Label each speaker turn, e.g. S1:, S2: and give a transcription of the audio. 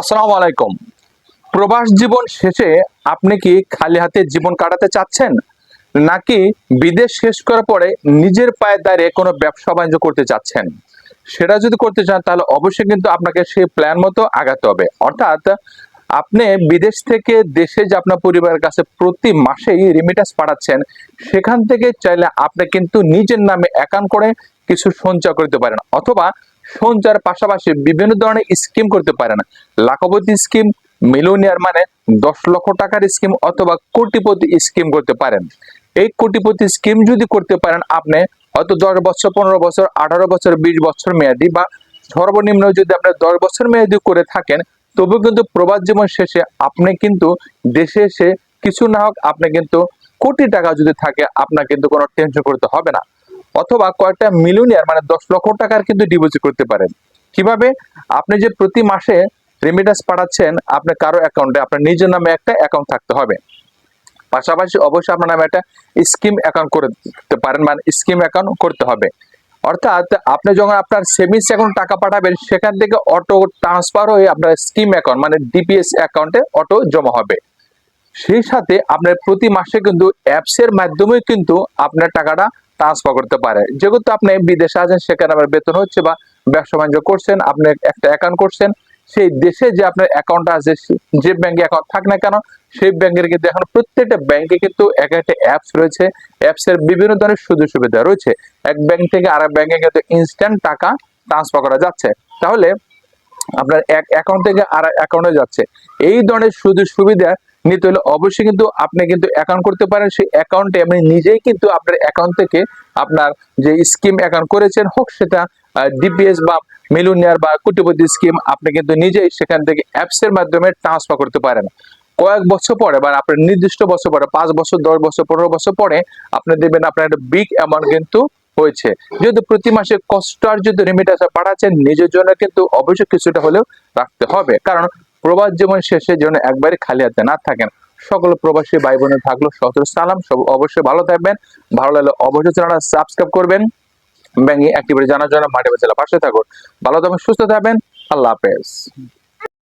S1: আসসালামু আলাইকুম। প্রবাস জীবন শেষে আপনি কি খালি হাতে জীবন কাটাতে চাচ্ছেন? নাকি বিদেশ শেষ করার পরে নিজের পায়ে দাঁড়িয়ে কোনো ব্যবসা বাণিজ্য করতে চাচ্ছেন? সেটা যদি করতে চান, তাহলে অবশ্যই কিন্তু আপনাকে সেই প্ল্যান মতো আগাতে হবে। অর্থাৎ আপনি বিদেশ থেকে দেশে যে আপনার পরিবারের কাছে প্রতি মাসেই রেমিটাস পাঠাচ্ছেন, সেখান থেকে চাইলে আপনি কিন্তু নিজের নামে অ্যাকাউন্ট করে কিছু সঞ্চয় করতে পারেন। অথবা সঞ্চয়ের পাশাপাশি বিভিন্ন ধরনের স্কিম করতে পারেন লাখপতি স্কিম মিলোনিয়ার মানে দশ লক্ষ টাকার স্কিম অথবা কোটিপতি স্কিম করতে পারেন। এই কোটিপতি স্কিম যদি করতে পারেন, আপনি হয়তো দশ বছর, পনেরো বছর, আঠারো বছর, বিশ বছর মেয়াদি বা সর্বনিম্ন যদি আপনি দশ বছর মেয়াদি করে থাকেন তবু কিন্তু প্রবাস জীবন শেষে আপনি কিন্তু দেশে এসে কিছু না হোক, আপনি কিন্তু কোটি টাকা যদি থাকে, আপনার কিন্তু কোনো টেনশন করতে হবে না। অথবা কয়েকটা মিলিয়নিয়ার মানে দশ লক্ষ টাকার কিন্তু ডিপোজিট করতে পারেন। কীভাবে? আপনি যে প্রতি মাসে রেমিটান্স পাঠাচ্ছেন আপনার কারও অ্যাকাউন্টে আপনার নিজের নামে একটা অ্যাকাউন্ট থাকতে হবে। পাশাপাশি অবশ্যই আপনার নামে একটা স্কিম অ্যাকাউন্ট করে দিতে পারেন মানে স্কিম অ্যাকাউন্ট করতে হবে। অর্থাৎ আপনি যখন আপনার সেভিংস অ্যাকাউন্ট টাকা পাঠাবেন, সেখান থেকে অটো ট্রান্সফার হয়ে আপনার স্কিম অ্যাকাউন্ট মানে ডিপিএস অ্যাকাউন্টে অটো জমা হবে। সেই সাথে আপনার প্রতি মাসে কিন্তু অ্যাপস এর মাধ্যমে কিন্তু আপনার টাকাটা ট্রান্সফার করতে পারে। যেহেতু আপনি বিদেশে আছেন, সেখানে আপনার বেতন হচ্ছে বা ব্যবসা বাণিজ্য করছেন, আপনি একটা অ্যাকাউন্ট করছেন, সেই দেশে যে আপনার অ্যাকাউন্ট আছে, যে ব্যাংকে অ্যাকাউন্ট থাক না কেন, সেই ব্যাংকের কিন্তু এখন প্রত্যেকটা ব্যাংকে কিন্তু এক একটা অ্যাপস রয়েছে। অ্যাপস এর বিভিন্ন ধরনের সুযোগ সুবিধা রয়েছে। এক ব্যাংক থেকে আরেক ব্যাংকে কিন্তু ইনস্ট্যান্ট টাকা ট্রান্সফার করা যাচ্ছে। তাহলে আপনার এক অ্যাকাউন্ট থেকে আর অ্যাকাউন্টে যাচ্ছে। এই ধরনের সুযোগ সুবিধা নিতে হলে অবশ্যই কিন্তু আপনি কিন্তু অ্যাকাউন্ট করতে পারেন। সেই অ্যাকাউন্টে আপনি নিজেই কিন্তু আপনার অ্যাকাউন্ট থেকে আপনার যে স্কিম অ্যাকাউন্ট করেছেন, হোক সেটা ডিপিএস বা মিলুনিয়ার বা কোটিপতি স্কিম আপনি কিন্তু নিজেই সেখান থেকে অ্যাপস এর মাধ্যমে ট্রান্সফার করতে পারেন। কয়েক বছর পরে বা আপনার নির্দিষ্ট বছর পরে, পাঁচ বছর, দশ বছর, পনেরো বছর পরে আপনি দেখবেন আপনার একটা বিগ অ্যামাউন্ট কিন্তু হয়েছে। যেহেতু প্রতি মাসে কষ্টার্জিত রেমিটান্স পাঠাচ্ছেন নিজের জন্য কিন্তু অবশ্যই কিছুটা হলেও রাখতে হবে। কারণ প্রবাস জীবন শেষে যেন একবারে খালি হাতে না থাকেন। সকল প্রবাসী ভাই বোনের থাকল সতর সালাম, সব অবশ্যই ভালো থাকবেন। ভালো লাগলে অবশ্যই চ্যানেলটা সাবস্ক্রাইব করবেন। ব্যাঙ্গি অ্যাক্টিভিটি জানার জন্য মাঠে বেচালা পাশে থাকুন। ভালো থাকবেন সুস্থ থাকবেন। আল্লাহ হাফেজ।